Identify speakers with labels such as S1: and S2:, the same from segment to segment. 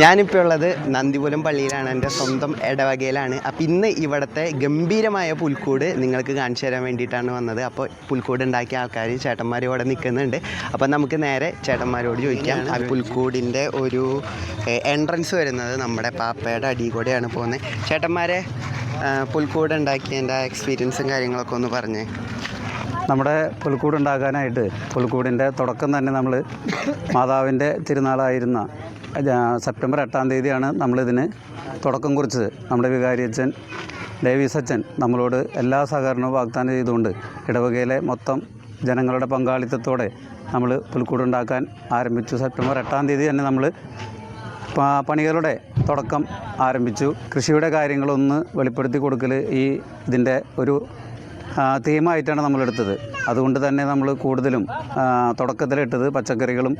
S1: ഞാനിപ്പോൾ ഉള്ളത് നന്ദിപുരം പള്ളിയിലാണ്. എന്റെ സ്വന്തം ഇടവകയിലാണ്. അപ്പോൾ ഇന്ന് ഇവിടുത്തെ ഗംഭീരമായ പുൽക്കൂട് നിങ്ങൾക്ക് കാണിച്ചു തരാൻ വേണ്ടിയിട്ടാണ് വന്നത്. അപ്പോൾ പുൽക്കൂട് ഉണ്ടാക്കിയ ആൾക്കാർ ചേട്ടന്മാർ ഇവിടെ നിൽക്കുന്നുണ്ട് അപ്പോൾ നമുക്ക് നേരെ ചേട്ടന്മാരോട് ചോദിക്കാം. ആ പുൽക്കൂടിന്റെ ഒരു എൻട്രൻസ് വരുന്നത് നമ്മുടെ പാപ്പയുടെ അടി കൂടെയാണ് പോകുന്നത്. ചേട്ടന്മാരെ പുൽക്കൂട് ഉണ്ടാക്കിയതിന്റെ എക്സ്പീരിയൻസും കാര്യങ്ങളൊക്കെ ഒന്ന് പറഞ്ഞേ.
S2: നമ്മുടെ പുൽക്കൂട് ഉണ്ടാക്കാനായിട്ട് പുൽക്കൂടിന്റെ തുടക്കം തന്നെ നമ്മൾ മാതാവിന്റെ തിരുനാളായിരുന്ന സെപ്റ്റംബർ എട്ടാം തീയതിയാണ് നമ്മളിതിന് തുടക്കം കുറിച്ചത്. നമ്മുടെ വികാരിയച്ഛൻ ഡേവിസ് അച്ഛൻ നമ്മളോട് എല്ലാ സഹകരണവും വാഗ്ദാനം ചെയ്തുകൊണ്ട് ഇടവകയിലെ മൊത്തം ജനങ്ങളുടെ പങ്കാളിത്തത്തോടെ നമ്മൾ പുൽക്കൂട് ഉണ്ടാക്കാൻ ആരംഭിച്ചു. സെപ്റ്റംബർ എട്ടാം തീയതി തന്നെ നമ്മൾ പണികളുടെ തുടക്കം ആരംഭിച്ചു. കൃഷിയുടെ കാര്യങ്ങളൊന്ന് വെളിപ്പെടുത്തി കൊടുക്കൽ ഈ ഇതിന്റെ ഒരു തീമായിട്ടാണ് നമ്മളെടുത്തത്. അതുകൊണ്ട് തന്നെ നമ്മൾ കൂടുതലും തുടക്കത്തിലിട്ടത് പച്ചക്കറികളും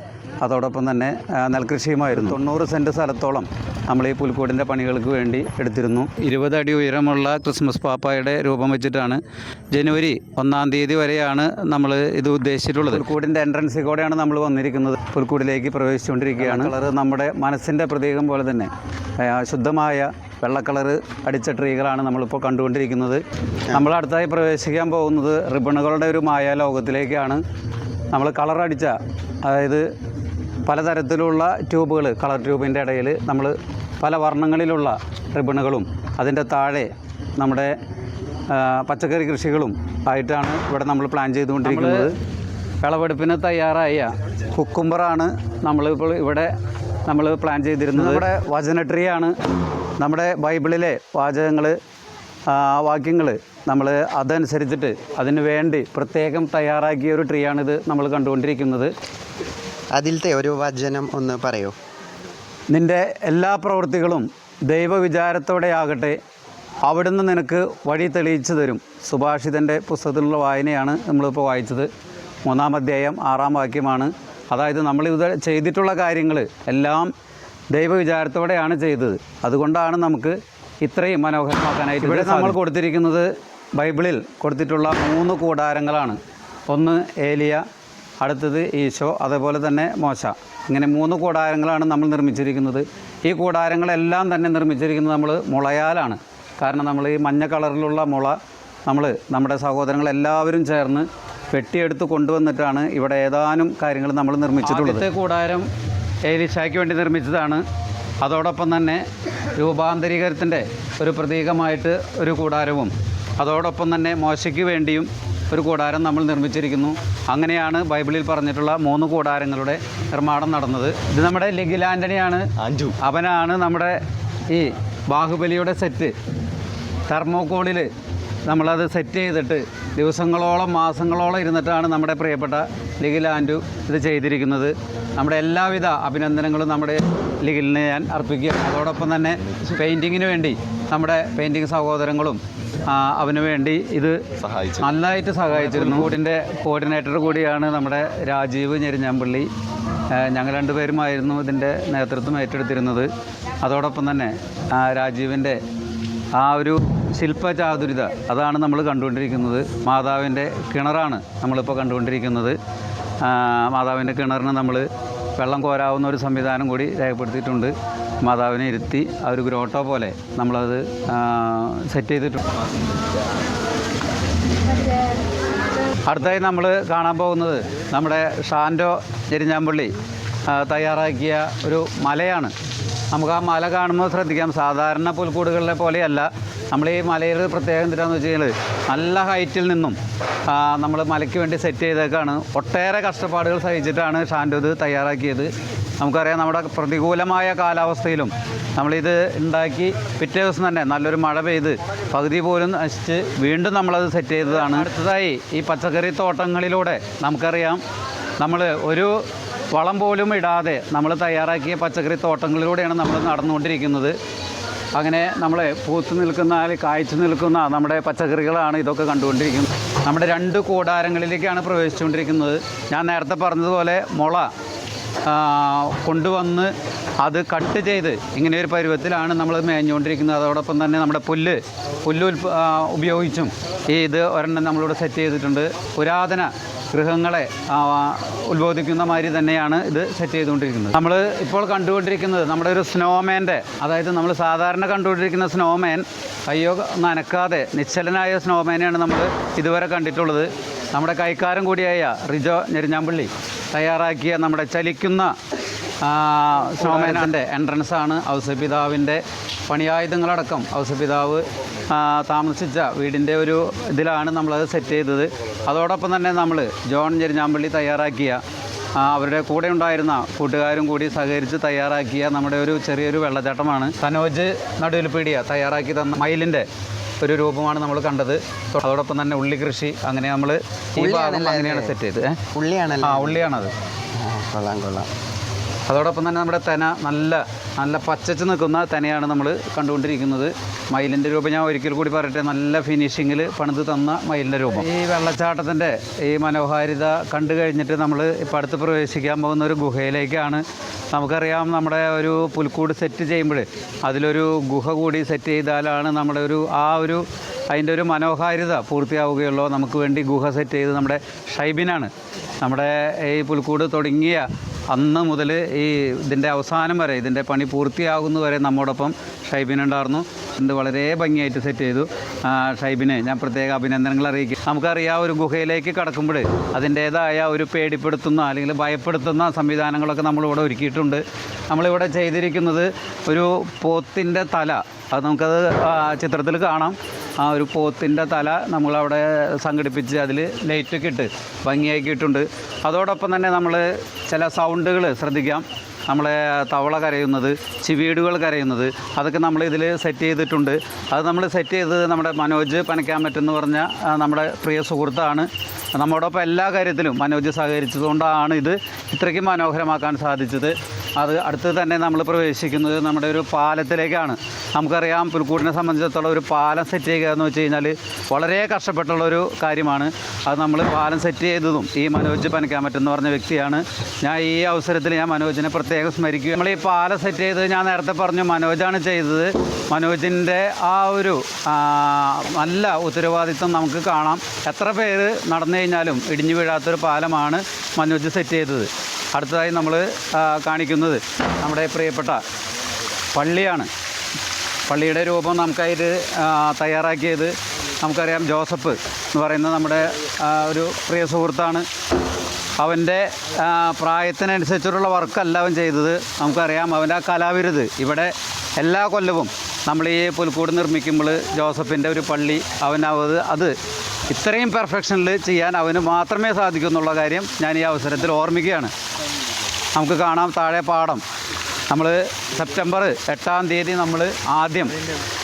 S2: അതോടൊപ്പം തന്നെ നെൽകൃഷിയുമായിരുന്നു. തൊണ്ണൂറ് സെന്റ് സ്ഥലത്തോളം നമ്മൾ ഈ പുൽക്കൂടിന്റെ പണികൾക്ക് വേണ്ടി എടുത്തിരുന്നു. ഇരുപത് അടി ഉയരമുള്ള ക്രിസ്മസ് പാപ്പായുടെ രൂപം വെച്ചിട്ടാണ് ജനുവരി ഒന്നാം തീയതി വരെയാണ് നമ്മൾ ഇത് ഉദ്ദേശിച്ചിട്ടുള്ളത്. പുൽക്കൂടിന്റെ എൻട്രൻസിൽ കൂടെയാണ് നമ്മൾ വന്നിരിക്കുന്നത്. പുൽക്കൂടിലേക്ക് പ്രവേശിച്ചുകൊണ്ടിരിക്കുകയാണ്. കളർ നമ്മുടെ മനസ്സിന്റെ പ്രതീകം പോലെ തന്നെ ശുദ്ധമായ വെള്ള കളറ് അടിച്ച ട്രീകളാണ് നമ്മളിപ്പോൾ കണ്ടുകൊണ്ടിരിക്കുന്നത്. നമ്മൾ അടുത്തായി പ്രവേശിക്കാൻ പോകുന്നത് റിബണുകളുടെ ഒരു മായ ലോകത്തിലേക്കാണ്. നമ്മൾ കളർ അടിച്ച അതായത് പലതരത്തിലുള്ള ട്യൂബുകൾ കളർ ട്യൂബിന്റെ ഇടയിൽ നമ്മൾ പല വർണങ്ങളിലുള്ള റിബണുകളും അതിന്റെ താഴെ നമ്മുടെ പച്ചക്കറി കൃഷികളും ആയിട്ടാണ് ഇവിടെ നമ്മൾ പ്ലാൻ ചെയ്തുകൊണ്ടിരിക്കുന്നത്. വിളവെടുപ്പിന് തയ്യാറായ കുക്കുംബറാണ് നമ്മളിപ്പോൾ ഇവിടെ നമ്മൾ പ്ലാൻ ചെയ്തിരുന്നത് നമ്മുടെ വചന ട്രിയാണ് നമ്മുടെ ബൈബിളിലെ വാചകങ്ങൾ വാക്യങ്ങൾ നമ്മൾ അതനുസരിച്ചിട്ട് അതിന് വേണ്ടി പ്രത്യേകം തയ്യാറാക്കിയ ഒരു ട്രീ ആണിത് നമ്മൾ കണ്ടുകൊണ്ടിരിക്കുന്നത്.
S1: അതിലത്തെ ഒരു വചനം ഒന്ന് പറയൂ.
S2: നിന്റെ എല്ലാ പ്രവൃത്തികളും ദൈവവിചാരത്തോടെ ആകട്ടെ. അവിടുന്ന് നിനക്ക് വഴി തെളിയിച്ചു തരും. സുഭാഷിതന്റെ പുസ്തകത്തിലുള്ള വായനയാണ് നമ്മളിപ്പോൾ വായിച്ചത്. മൂന്നാം അധ്യായം ആറാം വാക്യമാണ്. അതായത് നമ്മൾ നമ്മളിത് ചെയ്തിട്ടുള്ള കാര്യങ്ങൾ എല്ലാം ദൈവവിചാരത്തോടെയാണ് ചെയ്തത്. അതുകൊണ്ടാണ് നമുക്ക് ഇത്രയും മനോഹരമാക്കാനായിട്ട് ഇവിടെ നമ്മൾ കൊടുത്തിരിക്കുന്നത് ബൈബിളിൽ കൊടുത്തിട്ടുള്ള മൂന്ന് കൂടാരങ്ങളാണ്. ഒന്ന് ഏലിയ അടുത്തത് ഈശോ അതേപോലെ തന്നെ മോശ. ഇങ്ങനെ മൂന്ന് കൂടാരങ്ങളാണ് നമ്മൾ നിർമ്മിച്ചിരിക്കുന്നത്. ഈ കൂടാരങ്ങളെല്ലാം തന്നെ നിർമ്മിച്ചിരിക്കുന്നത് നമ്മൾ മുളയാലാണ്. കാരണം നമ്മൾ ഈ മഞ്ഞ കളറിലുള്ള മുള നമ്മൾ നമ്മുടെ സഹോദരങ്ങളെല്ലാവരും ചേർന്ന് വെട്ടിയെടുത്ത് കൊണ്ടുവന്നിട്ടാണ് ഇവിടെ ഏതാനും കാര്യങ്ങൾ നമ്മൾ നിർമ്മിച്ചിട്ടുള്ളത്. കൂടാരം ഏലിശായ്ക്ക് വേണ്ടി നിർമ്മിച്ചതാണ്. അതോടൊപ്പം തന്നെ രൂപാന്തരീകരണത്തിന്റെ ഒരു പ്രതീകമായിട്ട് ഒരു കൂടാരവും അതോടൊപ്പം തന്നെ മോശയ്ക്ക് വേണ്ടിയും ഒരു കൂടാരം നമ്മൾ നിർമ്മിച്ചിരിക്കുന്നു. അങ്ങനെയാണ് ബൈബിളിൽ പറഞ്ഞിട്ടുള്ള മൂന്ന് കൂടാരങ്ങളുടെ നിർമ്മാണം നടന്നത്. ഇത് നമ്മുടെ ലിഗിൽ ആന്റണിയാണ്
S1: അഞ്ചു.
S2: അവനാണ് നമ്മുടെ ഈ ബാഹുബലിയുടെ സെറ്റ്. തെർമോക്കോളിൽ നമ്മളത് സെറ്റ് ചെയ്തിട്ട് ദിവസങ്ങളോളം മാസങ്ങളോളം ഇരുന്നിട്ടാണ് നമ്മുടെ പ്രിയപ്പെട്ട ലിഗിൽ ആൻഡു ഇത് ചെയ്തിരിക്കുന്നത്. നമ്മുടെ എല്ലാവിധ അഭിനന്ദനങ്ങളും നമ്മുടെ ലിഗിലിന് ഞാൻ അർപ്പിക്കുകയാണ്. അതോടൊപ്പം തന്നെ പെയിന്റിങ്ങിന് വേണ്ടി നമ്മുടെ പെയിന്റിങ് സഹോദരങ്ങളും അവന് വേണ്ടി ഇത്
S1: സഹായിച്ചു
S2: നന്നായിട്ട് സഹായിച്ചിരുന്നു. കൂടിന്റെ കോർഡിനേറ്റർ കൂടിയാണ് നമ്മുടെ രാജീവ് ഞെരിഞ്ഞാമ്പള്ളി. ഞങ്ങൾ രണ്ടുപേരുമായിരുന്നു ഇതിന്റെ നേതൃത്വം ഏറ്റെടുത്തിരുന്നത്. അതോടൊപ്പം തന്നെ രാജീവിന്റെ ആ ഒരു ശില്പചാതുരിത അതാണ് നമ്മൾ കണ്ടുകൊണ്ടിരിക്കുന്നത്. മാതാവിന്റെ കിണറാണ് നമ്മളിപ്പോൾ കണ്ടുകൊണ്ടിരിക്കുന്നത്. മാതാവിന്റെ കിണറിന് നമ്മൾ വെള്ളം കോരാവുന്ന ഒരു സംവിധാനം കൂടി രേഖപ്പെടുത്തിയിട്ടുണ്ട്. മാതാവിനെ ഇരുത്തി ആ ഒരു ഗ്രോട്ടോ പോലെ നമ്മളത് സെറ്റ് ചെയ്തിട്ടുണ്ട്. അടുത്തായി നമ്മൾ കാണാൻ പോകുന്നത് നമ്മുടെ ഷാൻഡോ ഞെരിഞ്ഞാമ്പള്ളി ആ, തയ്യാറാക്കിയ ഒരു മലയാണ്. നമുക്ക് ആ മല കാണുമ്പോൾ ശ്രദ്ധിക്കാം. സാധാരണ പുൽക്കൂടുകളിലെ പോലെയല്ല. നമ്മൾ ഈ മലയുടെ പ്രത്യേകം എന്താണെന്ന് വെച്ച് കഴിഞ്ഞാൽ നല്ല ഹൈറ്റിൽ നിന്നും നമ്മൾ മലയ്ക്ക് വേണ്ടി സെറ്റ് ചെയ്തേക്കാണ്. ഒട്ടേറെ കഷ്ടപ്പാടുകൾ സഹിച്ചിട്ടാണ് ഷാൻഡു ഇത് തയ്യാറാക്കിയത്. നമുക്കറിയാം നമ്മുടെ പ്രതികൂലമായ കാലാവസ്ഥയിലും നമ്മളിത് ഉണ്ടാക്കി പിറ്റേ ദിവസം തന്നെ നല്ലൊരു മഴ പെയ്ത് പകുതി പോലും നശിച്ച് വീണ്ടും നമ്മളത് സെറ്റ് ചെയ്തതാണ്. അടുത്തതായി ഈ പച്ചക്കറി തോട്ടങ്ങളിലൂടെ നമുക്കറിയാം നമ്മൾ ഒരു വളം പോലും ഇടാതെ നമ്മൾ തയ്യാറാക്കിയ പച്ചക്കറി തോട്ടങ്ങളിലൂടെയാണ് നമ്മൾ നടന്നുകൊണ്ടിരിക്കുന്നത്. അങ്ങനെ നമ്മൾ പൂത്ത് നിൽക്കുന്ന അല്ലെങ്കിൽ കായ്ച്ചു നിൽക്കുന്ന നമ്മുടെ പച്ചക്കറികളാണ് ഇതൊക്കെ കണ്ടുകൊണ്ടിരിക്കുന്നത്. നമ്മുടെ രണ്ട് കൂടാരങ്ങളിലേക്കാണ് പ്രവേശിച്ചുകൊണ്ടിരിക്കുന്നത്. ഞാൻ നേരത്തെ പറഞ്ഞതുപോലെ മുള കൊണ്ടുവന്ന് അത് കട്ട് ചെയ്ത് ഇങ്ങനെ ഒരു പരുവത്തിലാണ് നമ്മൾ മേഞ്ഞുകൊണ്ടിരിക്കുന്നത്. അതോടൊപ്പം തന്നെ നമ്മുടെ പുല്ല് പുല്ല് ഉപയോഗിച്ചും ഈ ഇത് ഒരെണ്ണം നമ്മളിവിടെ സെറ്റ് ചെയ്തിട്ടുണ്ട്. പുരാതന ഗൃഹങ്ങളെ ഉത്ബോധിക്കുന്ന മാതിരി തന്നെയാണ് ഇത് സെറ്റ് ചെയ്തുകൊണ്ടിരിക്കുന്നത്. നമ്മൾ ഇപ്പോൾ കണ്ടുകൊണ്ടിരിക്കുന്നത് നമ്മുടെ ഒരു സ്നോമാന്റെ അതായത് നമ്മൾ സാധാരണ കണ്ടുകൊണ്ടിരിക്കുന്ന സ്നോമാൻ അയ്യോ നനക്കാതെ നിശ്ചലനായ സ്നോമാനെയാണ് നമ്മൾ ഇതുവരെ കണ്ടിട്ടുള്ളത്. നമ്മുടെ കൈക്കാരൻ കൂടിയായ റിജോ ഞെരിഞ്ഞാമ്പള്ളി തയ്യാറാക്കിയ നമ്മുടെ ചലിക്കുന്ന സ്നോമാനാന്റെ എൻട്രൻസാണ് ഔസപിതാവിന്റെ പണിയായുധങ്ങളടക്കം ഔസപിതാവ് താമസിച്ച വീടിന്റെ ഒരു ഇതിലാണ് നമ്മളത് സെറ്റ് ചെയ്തത്. അതോടൊപ്പം തന്നെ നമ്മൾ ജോൺ ചെരിഞ്ഞാമ്പള്ളി തയ്യാറാക്കിയ അവരുടെ കൂടെ ഉണ്ടായിരുന്ന കൂട്ടുകാരും കൂടി സഹകരിച്ച് തയ്യാറാക്കിയ നമ്മുടെ ഒരു ചെറിയൊരു വെള്ളച്ചാട്ടമാണ്. സനോജ് നടുവിൽപീടിയ തയ്യാറാക്കി തന്ന മയിലിന്റെ ഒരു രൂപമാണ് നമ്മൾ കണ്ടത്. അതോടൊപ്പം തന്നെ ഉള്ളി കൃഷി അങ്ങനെ നമ്മൾ അങ്ങനെയാണ് സെറ്റ് ചെയ്തത്. ഉള്ളിയാണ്
S1: ഉള്ളിയാണല്ലോ?
S2: ആ ഉള്ളിയാണത്.
S1: കൊള്ളാം കൊള്ളാം.
S2: അതോടൊപ്പം തന്നെ നമ്മുടെ തെന നല്ല നല്ല പച്ചച്ച് നിൽക്കുന്ന തെനയാണ് നമ്മൾ കണ്ടുകൊണ്ടിരിക്കുന്നത്. മയിലിന്റെ രൂപം ഞാൻ ഒരിക്കൽ കൂടി പറയട്ടെ നല്ല ഫിനിഷിങ്ങിൽ പണിത് തന്ന മയിലിന്റെ രൂപം. ഈ വെള്ളച്ചാട്ടത്തിന്റെ ഈ മനോഹാരിത കണ്ടു കഴിഞ്ഞിട്ട് നമ്മൾ ഇപ്പോൾ അടുത്ത് പ്രവേശിക്കാൻ പോകുന്ന ഒരു ഗുഹയിലേക്കാണ്. നമുക്കറിയാം നമ്മുടെ ഒരു പുൽക്കൂട് സെറ്റ് ചെയ്യുമ്പോൾ അതിലൊരു ഗുഹ കൂടി സെറ്റ് ചെയ്താലാണ് നമ്മുടെ ഒരു ആ ഒരു അതിന്റെ ഒരു മനോഹാരിത പൂർത്തിയാവുകയുള്ളൂ. നമുക്ക് വേണ്ടി ഗുഹ സെറ്റ് ചെയ്ത് നമ്മുടെ ഷൈബിനാണ്. നമ്മുടെ ഈ പുൽക്കൂട് തുടങ്ങിയ അന്ന് മുതൽ ഈ ഇതിന്റെ അവസാനം വരെ ഇതിന്റെ പണി പൂർത്തിയാകുന്ന വരെ നമ്മോടൊപ്പം ഷൈബിൻ ഉണ്ടായിരുന്നു ഇത് വളരെ ഭംഗിയായിട്ട് സെറ്റ് ചെയ്തു. ഷൈബിനെ ഞാൻ പ്രത്യേക അഭിനന്ദനങ്ങൾ അറിയിക്കും. നമുക്കറിയാം ഒരു ഗുഹയിലേക്ക് കടക്കുമ്പോൾ അതിന്റേതായ ഒരു പേടിപ്പെടുത്തുന്ന അല്ലെങ്കിൽ ഭയപ്പെടുത്തുന്ന സംവിധാനങ്ങളൊക്കെ നമ്മളിവിടെ ഒരുക്കിയിട്ടുണ്ട്. നമ്മളിവിടെ ചെയ്തിരിക്കുന്നത് ഒരു പോത്തിന്റെ തല. അത് നമുക്കത് ചിത്രത്തിൽ കാണാം. ആ ഒരു പോത്തിന്റെ തല നമ്മളവിടെ സംഘടിപ്പിച്ച് അതിൽ ലൈറ്റൊക്കെ ഇട്ട് ഭംഗിയാക്കിയിട്ടുണ്ട്. അതോടൊപ്പം തന്നെ നമ്മൾ ചില സൗണ്ടുകൾ ശ്രദ്ധിക്കാം. നമ്മളെ തവള കരയുന്നത് ചിവീടുകൾ കരയുന്നത് അതൊക്കെ നമ്മൾ ഇതിൽ സെറ്റ് ചെയ്തിട്ടുണ്ട്. അത് നമ്മൾ സെറ്റ് ചെയ്തത് നമ്മുടെ മനോജ് പനയ്ക്കാൻ പറ്റുമെന്ന് പറഞ്ഞ നമ്മുടെ പ്രിയ സുഹൃത്താണ്. നമ്മോടൊപ്പം എല്ലാ കാര്യത്തിലും മനോജ് സഹകരിച്ചതുകൊണ്ടാണ് ഇത് ഇത്രയ്ക്കും മനോഹരമാക്കാൻ സാധിച്ചത്. അത് അടുത്ത് തന്നെ നമ്മൾ പ്രവേശിക്കുന്നത് നമ്മുടെ ഒരു പാലത്തിലേക്കാണ്. നമുക്കറിയാം പുൽക്കൂടിനെ സംബന്ധിച്ചിടത്തോളം ഒരു പാലം സെറ്റ് ചെയ്യുക എന്ന് വെച്ച് കഴിഞ്ഞാൽ വളരെ കഷ്ടപ്പെട്ടുള്ള ഒരു കാര്യമാണ്. അത് നമ്മൾ പാലം സെറ്റ് ചെയ്തതും ഈ മനോജ് പനക്കാൻ പറ്റുമെന്ന് പറഞ്ഞ വ്യക്തിയാണ്. ഞാൻ ഈ അവസരത്തിൽ ഞാൻ മനോജിനെ പ്രത്യേകം സ്മരിക്കുക നമ്മൾ ഈ പാലം സെറ്റ് ചെയ്തത് ഞാൻ നേരത്തെ പറഞ്ഞു മനോജാണ് ചെയ്തത്. മനോജിന്റെ ആ ഒരു നല്ല ഉത്തരവാദിത്വം നമുക്ക് കാണാം. എത്ര പേര് നടന്നു കഴിഞ്ഞാലും ഇടിഞ്ഞു വീഴാത്തൊരു പാലമാണ് മനോജ് സെറ്റ് ചെയ്തത്. അടുത്തതായി നമ്മൾ കാണിക്കുന്നത് നമ്മുടെ പ്രിയപ്പെട്ട പള്ളിയാണ്. പള്ളിയുടെ രൂപം നമുക്കായിട്ട് തയ്യാറാക്കിയത് നമുക്കറിയാം ജോസഫ് എന്ന് പറയുന്ന നമ്മുടെ ഒരു പ്രിയ സുഹൃത്താണ്. അവന്റെ പ്രായത്തിനനുസരിച്ചുള്ള വർക്കല്ല അവൻ ചെയ്തത്. നമുക്കറിയാം അവന്റെ ആ കലാവിരുത്. ഇവിടെ എല്ലാ കൊല്ലവും നമ്മൾ ഈ പുൽക്കൂട് നിർമ്മിക്കുമ്പോൾ ജോസഫിന്റെ ഒരു പള്ളി അവനത് അത്. ഇത്രയും പെർഫെക്ഷനിൽ ചെയ്യാൻ അവന് മാത്രമേ സാധിക്കൂ എന്നുള്ള കാര്യം ഞാൻ ഈ അവസരത്തിൽ ഓർമ്മിക്കുകയാണ്. നമുക്ക് കാണാം താഴെ പാടം നമ്മൾ സെപ്റ്റംബർ എട്ടാം തീയതി നമ്മൾ ആദ്യം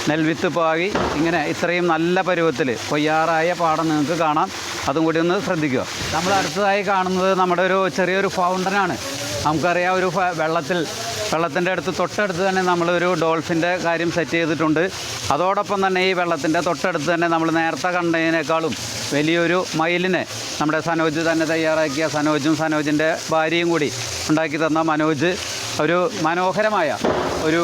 S2: നെൽവിത്ത് പാകി ഇങ്ങനെ ഇത്രയും നല്ല പരുവത്തിൽ കൊയ്യാറായ പാടം നിങ്ങൾക്ക് കാണാം. അതും കൂടി ഒന്ന് ശ്രദ്ധിക്കുക. നമ്മൾ അടുത്തതായി കാണുന്നത് നമ്മുടെ ഒരു ചെറിയൊരു ഫൗണ്ടനാണ് നമുക്കറിയാം ഒരു വെള്ളത്തിൽ വെള്ളത്തിന്റെ അടുത്ത് തൊട്ടടുത്ത് തന്നെ നമ്മളൊരു ഡോൾഫിന്റെ കാര്യം സെറ്റ് ചെയ്തിട്ടുണ്ട്. അതോടൊപ്പം തന്നെ ഈ വെള്ളത്തിന്റെ തൊട്ടടുത്ത് തന്നെ നമ്മൾ നേരത്തെ കണ്ടതിനേക്കാളും വലിയൊരു മയിലിനെ നമ്മുടെ സനോജ് തന്നെ തയ്യാറാക്കിയ സനോജും സനോജിന്റെ ഭാര്യയും കൂടി ഉണ്ടാക്കി തന്ന മനോജ് ഒരു മനോഹരമായ ഒരു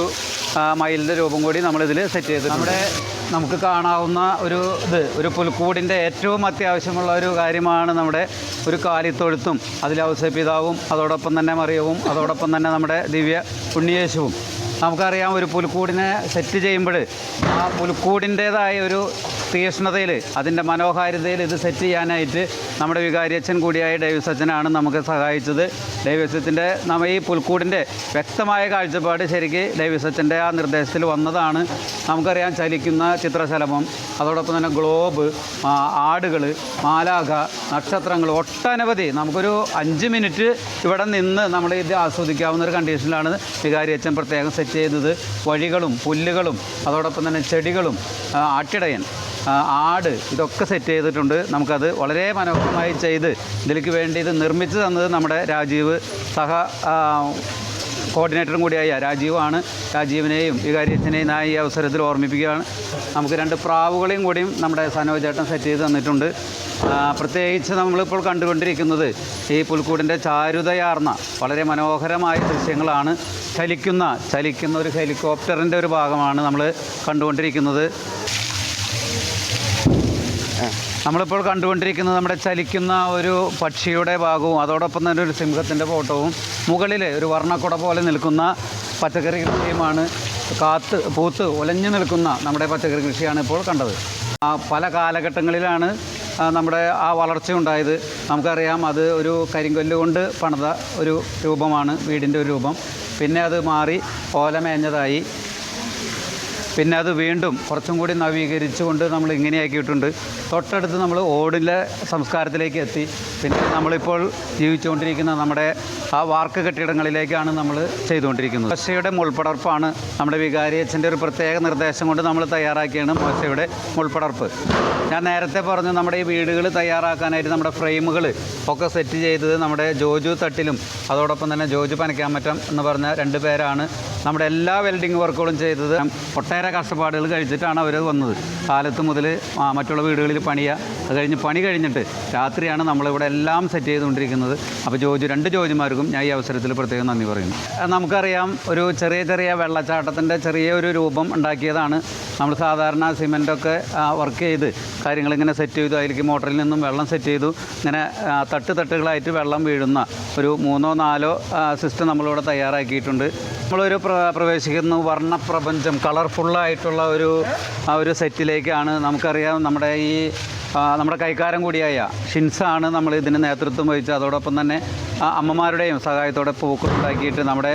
S2: മയിലിന്റെ രൂപം കൂടി നമ്മളിതിൽ സെറ്റ് ചെയ്തു നമ്മുടെ നമുക്ക് കാണാവുന്ന ഒരു ഇത് ഒരു പുൽക്കൂടിന്റെ ഏറ്റവും അത്യാവശ്യമുള്ള ഒരു കാര്യമാണ് നമ്മുടെ ഒരു കാലിത്തൊഴുത്തും. അതിൽ ഔസപിതാവും അതോടൊപ്പം തന്നെ മറിയവും അതോടൊപ്പം തന്നെ നമ്മുടെ ദിവ്യ ഉണ്ണിയേശുവും. നമുക്കറിയാം ഒരു പുൽക്കൂടിനെ സെറ്റ് ചെയ്യുമ്പോൾ ആ പുൽക്കൂടിന്റേതായ ഒരു തീക്ഷ്ണതയിൽ അതിന്റെ മനോഹാരിതയിൽ ഇത് സെറ്റ് ചെയ്യാനായിട്ട് നമ്മുടെ വികാരിയച്ഛൻ കൂടിയായ ഡേവിസ് അച്ഛനാണ് നമുക്ക് സഹായിച്ചത്. ഡേവിസ് അച്ഛന്റെ നമ്മ ഈ പുൽക്കൂടിന്റെ വ്യക്തമായ കാഴ്ചപ്പാട് ശരിക്ക് ഡേവിസ് അച്ഛന്റെ ആ നിർദ്ദേശത്തിൽ വന്നതാണ്. നമുക്കറിയാം ചലിക്കുന്ന ചിത്രശലഭം അതോടൊപ്പം തന്നെ ഗ്ലോബ് ആടുകൾ മാലാഖ നക്ഷത്രങ്ങൾ ഒട്ടനവധി. നമുക്കൊരു അഞ്ച് മിനിറ്റ് ഇവിടെ നിന്ന് നമ്മൾ ഇത് ആസ്വദിക്കാവുന്ന ഒരു കണ്ടീഷനിലാണ് വികാരിയച്ഛൻ പ്രത്യേകം സെറ്റ് ചെയ്തത് വഴികളും പുല്ലുകളും അതോടൊപ്പം തന്നെ ചെടികളും ആട്ടിടയൻ ആട് ഇതൊക്കെ സെറ്റ് ചെയ്തിട്ടുണ്ട്. നമുക്കത് വളരെ മനോഹരമായി ചെയ്ത് ഇതിലേക്ക് വേണ്ടി ഇത് നിർമ്മിച്ചു തന്നത് നമ്മുടെ രാജീവ് സഹ കോർഡിനേറ്ററും കൂടിയായ രാജീവാണ്. രാജീവിനെയും വികാരിയച്ഛനെയും ഞാൻ ഈ അവസരത്തിൽ ഓർമ്മിപ്പിക്കുകയാണ്. നമുക്ക് രണ്ട് പ്രാവുകളെയും കൂടിയും നമ്മുടെ സനോജേട്ടൻ സെറ്റ് ചെയ്ത് തന്നിട്ടുണ്ട്. പ്രത്യേകിച്ച് നമ്മളിപ്പോൾ കണ്ടുകൊണ്ടിരിക്കുന്നത് ഈ പുൽക്കൂടിന്റെ ചാരുതയാർന്ന വളരെ മനോഹരമായ ദൃശ്യങ്ങളാണ്. ചലിക്കുന്ന ചലിക്കുന്ന ഒരു ഹെലികോപ്റ്ററിന്റെ ഒരു ഭാഗമാണ് നമ്മൾ കണ്ടുകൊണ്ടിരിക്കുന്നത്. നമ്മളിപ്പോൾ കണ്ടുകൊണ്ടിരിക്കുന്നത് നമ്മുടെ ചലിക്കുന്ന ഒരു പക്ഷിയുടെ ഭാഗവും അതോടൊപ്പം തന്നെ ഒരു സിംഹത്തിന്റെ ഫോട്ടോവും മുകളിൽ ഒരു വർണക്കുട പോലെ നിൽക്കുന്ന പച്ചക്കറി കൃഷിയുമാണ്. കാത്ത് പൂത്ത് ഒലഞ്ഞു നിൽക്കുന്ന നമ്മുടെ പച്ചക്കറി കൃഷിയാണ് ഇപ്പോൾ കണ്ടത്. പല കാലഘട്ടങ്ങളിലാണ് നമ്മുടെ ആ വളർച്ച ഉണ്ടായത് നമുക്കറിയാം അത് ഒരു കരിങ്കല്ല് കൊണ്ട് പണിത ഒരു രൂപമാണ് വീടിന്റെ ഒരു രൂപം. പിന്നെ അത് മാറി ഓല മേഞ്ഞതായി. പിന്നെ അത് വീണ്ടും കുറച്ചും കൂടി നവീകരിച്ചുകൊണ്ട് നമ്മൾ ഇങ്ങനെയാക്കിയിട്ടുണ്ട്. തൊട്ടടുത്ത് നമ്മൾ ഓടിലെ സംസ്കാരത്തിലേക്ക് എത്തി. പിന്നെ നമ്മളിപ്പോൾ ജീവിച്ചുകൊണ്ടിരിക്കുന്ന നമ്മുടെ ആ വാർക്ക് കെട്ടിടങ്ങളിലേക്കാണ് നമ്മൾ ചെയ്തുകൊണ്ടിരിക്കുന്നത്. മോശയുടെ മുൾപ്പടർപ്പാണ് നമ്മുടെ വികാരി അച്ഛന്റെ ഒരു പ്രത്യേക നിർദ്ദേശം കൊണ്ട് നമ്മൾ തയ്യാറാക്കിയാണ് മോശയുടെ മുൾപ്പടർപ്പ്. ഞാൻ നേരത്തെ പറഞ്ഞു നമ്മുടെ ഈ വീടുകൾ തയ്യാറാക്കാനായിട്ട് നമ്മുടെ ഫ്രെയിമുകൾ ഒക്കെ സെറ്റ് ചെയ്തത് നമ്മുടെ ജോജു തട്ടിലും അതോടൊപ്പം തന്നെ ജോജു പനക്കാമറ്റം എന്ന് പറഞ്ഞ രണ്ട് പേരാണ്. നമ്മുടെ എല്ലാ വെൽഡിംഗ് വർക്കുകളും ചെയ്തത്. ഒട്ടേറെ കഷ്ടപ്പാടുകൾ കഴിച്ചിട്ടാണ് അവർ വന്നത്. കാലത്ത് മുതൽ മറ്റുള്ള വീടുകളിൽ പണിയുക അത് കഴിഞ്ഞ് പണി കഴിഞ്ഞിട്ട് രാത്രിയാണ് നമ്മളിവിടെ എല്ലാം സെറ്റ് ചെയ്തുകൊണ്ടിരിക്കുന്നത്. അപ്പോൾ ജോജു രണ്ട് ജോജിമാർക്കും ഞാൻ ഈ അവസരത്തിൽ പ്രത്യേകം നന്ദി പറയുന്നു. നമുക്കറിയാം ഒരു ചെറിയ ചെറിയ വെള്ളച്ചാട്ടത്തിന്റെ ചെറിയ ഒരു രൂപം ഉണ്ടാക്കിയതാണ്. നമ്മൾ സാധാരണ സിമെന്റൊക്കെ വർക്ക് ചെയ്ത് കാര്യങ്ങളിങ്ങനെ സെറ്റ് ചെയ്തു. അതിലേക്ക് മോട്ടറിൽ നിന്നും വെള്ളം സെറ്റ് ചെയ്തു. ഇങ്ങനെ തട്ട് തട്ടുകളായിട്ട് വെള്ളം വീഴുന്ന ഒരു മൂന്നോ നാലോ സിസ്റ്റം നമ്മളിവിടെ തയ്യാറാക്കിയിട്ടുണ്ട്. നമ്മളൊരു പ്ര പ്രവേശിക്കുന്നു. വർണപ്രപഞ്ചം കളർഫുള്ളായിട്ടുള്ള ഒരു ആ ഒരു സെറ്റിലേക്കാണ് നമുക്കറിയാം നമ്മുടെ ഈ നമ്മുടെ കൈക്കാരൻ കൂടിയായ ഷിൻസാണ് നമ്മൾ ഇതിന് നേതൃത്വം വഹിച്ചത്. അതോടൊപ്പം തന്നെ അമ്മമാരുടെയും സഹായത്തോടെ പൂക്കളുണ്ടാക്കിയിട്ട് നമ്മുടെ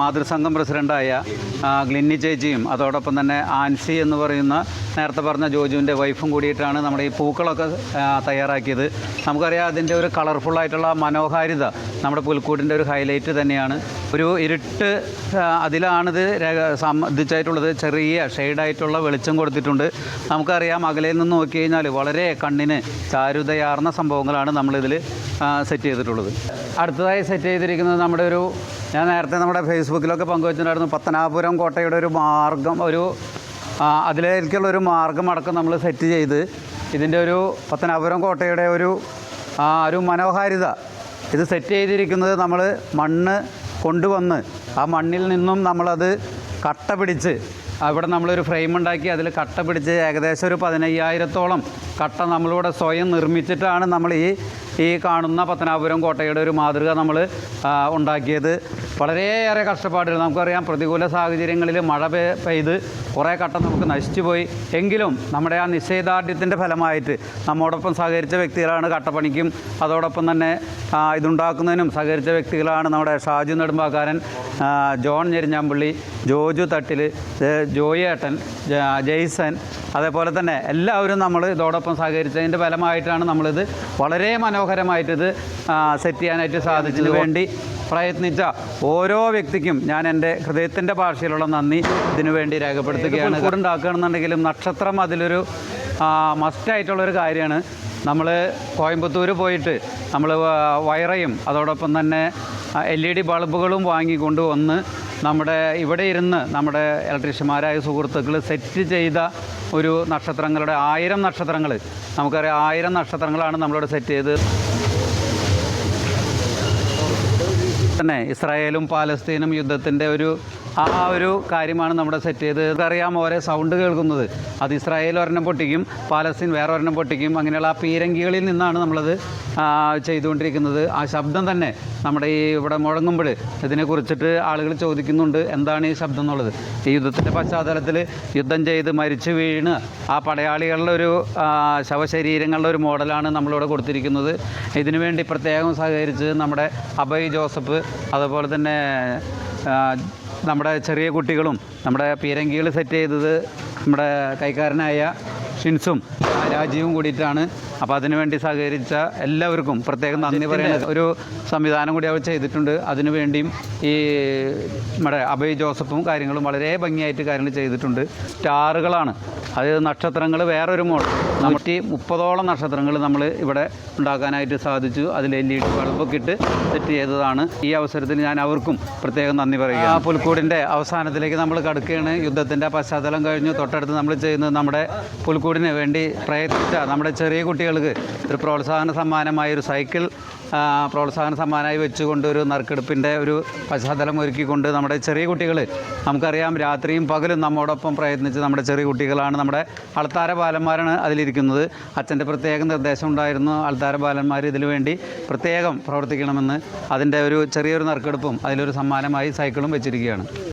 S2: മാതൃസംഘം പ്രസിഡന്റായ ഗ്ലിന്നി ചേച്ചിയും അതോടൊപ്പം തന്നെ ആൻസി എന്ന് പറയുന്ന നേരത്തെ പറഞ്ഞ ജോജുവിന്റെ വൈഫും കൂടിയിട്ടാണ് നമ്മുടെ ഈ പൂക്കളൊക്കെ തയ്യാറാക്കിയത്. നമുക്കറിയാം അതിന്റെ ഒരു കളർഫുള്ളായിട്ടുള്ള മനോഹാരിത നമ്മുടെ പുൽക്കൂടിന്റെ ഒരു ഹൈലൈറ്റ് തന്നെയാണ്. ഒരു ഇരുട്ട് അതിലാണിത് സംബന്ധിച്ചായിട്ടുള്ളത് ചെറിയ ഷെയ്ഡായിട്ടുള്ള വെളിച്ചം കൊടുത്തിട്ടുണ്ട്. നമുക്കറിയാം അകലയിൽ നിന്ന് നോക്കി കഴിഞ്ഞാൽ വളരെ കണ്ണിന് ചാരുതയാർന്ന സംഭവങ്ങളാണ് നമ്മളിതിൽ സെറ്റ് ചെയ്തിട്ടുള്ളത്. അടുത്തതായി സെറ്റ് ചെയ്തിരിക്കുന്നത് നമ്മുടെ ഒരു ഞാൻ നേരത്തെ നമ്മുടെ ഫേസ്ബുക്കിലൊക്കെ പങ്കുവച്ചിട്ടുണ്ടായിരുന്നു പത്തനാപുരം കോട്ടയുടെ ഒരു മാർഗം ഒരു അതിലേക്കുള്ള ഒരു മാർഗം അടക്കം നമ്മൾ സെറ്റ് ചെയ്ത് ഇതിന്റെ ഒരു പത്തനാപുരം കോട്ടയുടെ ഒരു ഒരു മനോഹാരിത. ഇത് സെറ്റ് ചെയ്തിരിക്കുന്നത് നമ്മൾ മണ്ണ് കൊണ്ടുവന്ന് ആ മണ്ണിൽ നിന്നും നമ്മളത് കട്ട പിടിച്ച് അവിടെ നമ്മളൊരു ഫ്രെയിം ഉണ്ടാക്കി അതിൽ കട്ട പിടിച്ച് ഏകദേശം ഒരു പതിനയ്യായിരത്തോളം കട്ട നമ്മളിവിടെ സ്വയം നിർമ്മിച്ചിട്ടാണ് നമ്മൾ ഈ ഈ കാണുന്ന പത്തനാപുരം കോട്ടയുടെ ഒരു മാതൃക നമ്മൾ ഉണ്ടാക്കിയത്. വളരെയേറെ കഷ്ടപ്പാടുകൾ നമുക്കറിയാം പ്രതികൂല സാഹചര്യങ്ങളിൽ മഴ പെയ്ത് കുറേ കട്ട നമുക്ക് നശിച്ചു പോയി. എങ്കിലും നമ്മുടെ ആ നിശ്ചയദാർഢ്യത്തിന്റെ ഫലമായിട്ട് നമ്മോടൊപ്പം സഹകരിച്ച വ്യക്തികളാണ് കട്ടപ്പണിക്കും അതോടൊപ്പം തന്നെ ഇതുണ്ടാക്കുന്നതിനും സഹകരിച്ച വ്യക്തികളാണ് നമ്മുടെ ഷാജു നെടുമ്പാക്കാരൻ ജോൺ ഞെരിഞ്ഞാമ്പള്ളി ജോജു തട്ടിൽ ജോയേട്ടൻ ജെയ്സൺ അതേപോലെ തന്നെ എല്ലാവരും നമ്മൾ ഇതോടൊപ്പം സഹകരിച്ചതിന്റെ ഫലമായിട്ടാണ് നമ്മളിത് വളരെ മനോഹരമായിട്ടിത് സെറ്റ് ചെയ്യാനായിട്ട് സാധിച്ചതിന് വേണ്ടി പ്രയത്നിച്ച ഓരോ വ്യക്തിക്കും ഞാൻ എന്റെ ഹൃദയത്തിന്റെ ഭാഷയിലുള്ള നന്ദി ഇതിനു വേണ്ടി രേഖപ്പെടുത്തുകയാണ്. ഉണ്ടാക്കുകയാണെന്നുണ്ടെങ്കിലും നക്ഷത്രം അതിലൊരു മസ്റ്റായിട്ടുള്ളൊരു കാര്യമാണ്. നമ്മൾ കോയമ്പത്തൂർ പോയിട്ട് നമ്മൾ വയറയും അതോടൊപ്പം തന്നെ എൽ ഇ ഡി ബൾബുകളും വാങ്ങിക്കൊണ്ട് വന്ന് നമ്മുടെ ഇവിടെ ഇരുന്ന് നമ്മുടെ ഇലക്ട്രീഷ്യന്മാരായ സുഹൃത്തുക്കൾ സെറ്റ് ചെയ്ത ഒരു നക്ഷത്രങ്ങളുടെ ആയിരം നക്ഷത്രങ്ങൾ നമുക്കറിയാം ആയിരം നക്ഷത്രങ്ങളാണ് നമ്മളിവിടെ സെറ്റ് ചെയ്ത്. തന്നെ ഇസ്രായേലും പാലസ്തീനും യുദ്ധത്തിന്റെ ഒരു ആ ഒരു കാര്യമാണ് നമ്മുടെ സെറ്റ് ചെയ്ത് ഇതറിയാം ഓരോ സൗണ്ട് കേൾക്കുന്നത്. അത് ഇസ്രായേൽ ഒരെണ്ണം പൊട്ടിക്കും പാലസ്തീൻ വേറെ ഒരെണ്ണം പൊട്ടിക്കും. അങ്ങനെയുള്ള ആ പീരങ്കികളിൽ നിന്നാണ് നമ്മളത് ചെയ്തുകൊണ്ടിരിക്കുന്നത്. ആ ശബ്ദം തന്നെ നമ്മുടെ ഈ ഇവിടെ മുഴങ്ങുമ്പോൾ ഇതിനെക്കുറിച്ചിട്ട് ആളുകൾ ചോദിക്കുന്നുണ്ട്. എന്താണ് ഈ ശബ്ദം എന്നുള്ളത്? ഈ യുദ്ധത്തിന്റെ പശ്ചാത്തലത്തിൽ യുദ്ധം ചെയ്ത് മരിച്ചു വീണ് ആ പടയാളികളുടെ ഒരു ശവശരീരങ്ങളുടെ ഒരു മോഡലാണ് നമ്മളിവിടെ കൊടുത്തിരിക്കുന്നത്. ഇതിനു വേണ്ടി പ്രത്യേകം സഹകരിച്ച് നമ്മുടെ അഭയ് ജോസഫ് അതുപോലെ തന്നെ നമ്മുടെ ചെറിയ കുട്ടികളും നമ്മുടെ പീരങ്കികൾ സെറ്റ് ചെയ്തത് നമ്മുടെ കൈക്കാരനായ ഷിൻസും രാജീവും കൂടിയിട്ടാണ്. അപ്പോൾ അതിനുവേണ്ടി സഹകരിച്ച എല്ലാവർക്കും പ്രത്യേകം നന്ദി പറയുന്നത് ഒരു സംവിധാനം കൂടി അവർ ചെയ്തിട്ടുണ്ട്. അതിനുവേണ്ടിയും ഈ നമ്മുടെ അഭയ് ജോസഫും കാര്യങ്ങളും വളരെ ഭംഗിയായിട്ട് കാര്യങ്ങൾ ചെയ്തിട്ടുണ്ട്. സ്റ്റാറുകളാണ്. അത് നക്ഷത്രങ്ങൾ വേറൊരു മോൾ. നൂറ്റി മുപ്പതോളം നക്ഷത്രങ്ങൾ നമ്മൾ ഇവിടെ ഉണ്ടാക്കാനായിട്ട് സാധിച്ചു. അതിൽ എൽ ഇ ഡി ബൾബൊക്കെ ഇട്ട് സെറ്റ് ചെയ്തതാണ്. ഈ അവസരത്തിൽ ഞാൻ അവർക്കും പ്രത്യേകം നന്ദി പറയുക ആ പുൽക്കൂടിന്റെ അവസാനത്തിലേക്ക് നമ്മൾ കടക്കുകയാണ്. യുദ്ധത്തിന്റെ പശ്ചാത്തലം കഴിഞ്ഞു. തൊട്ടടുത്ത് നമ്മൾ ചെയ്യുന്നത് നമ്മുടെ പുൽക്കൂടിന് വേണ്ടി പ്രയത്നിച്ച നമ്മുടെ ചെറിയ കുട്ടികൾക്ക് ഒരു പ്രോത്സാഹന സമ്മാനമായ ഒരു സൈക്കിൾ പ്രോത്സാഹന സമ്മാനമായി വെച്ചുകൊണ്ട് ഒരു നറുക്കെടുപ്പിന്റെ ഒരു പശ്ചാത്തലം ഒരുക്കിക്കൊണ്ട് നമ്മുടെ ചെറിയ കുട്ടികൾ നമുക്കറിയാം രാത്രിയും പകലും നമ്മോടൊപ്പം പ്രയത്നിച്ച് നമ്മുടെ ചെറിയ കുട്ടികളാണ് നമ്മുടെ അൾത്താര ബാലന്മാരാണ് അതിലിരിക്കുന്നത്. അച്ഛന്റെ പ്രത്യേക നിർദ്ദേശം ഉണ്ടായിരുന്നു. അൾത്താര ബാലന്മാർ ഇതിനു വേണ്ടി പ്രത്യേകം പ്രവർത്തിക്കണമെന്ന് അതിന്റെ ഒരു ചെറിയൊരു നറുക്കെടുപ്പും അതിലൊരു സമ്മാനമായി സൈക്കിളും വെച്ചിരിക്കുകയാണ്.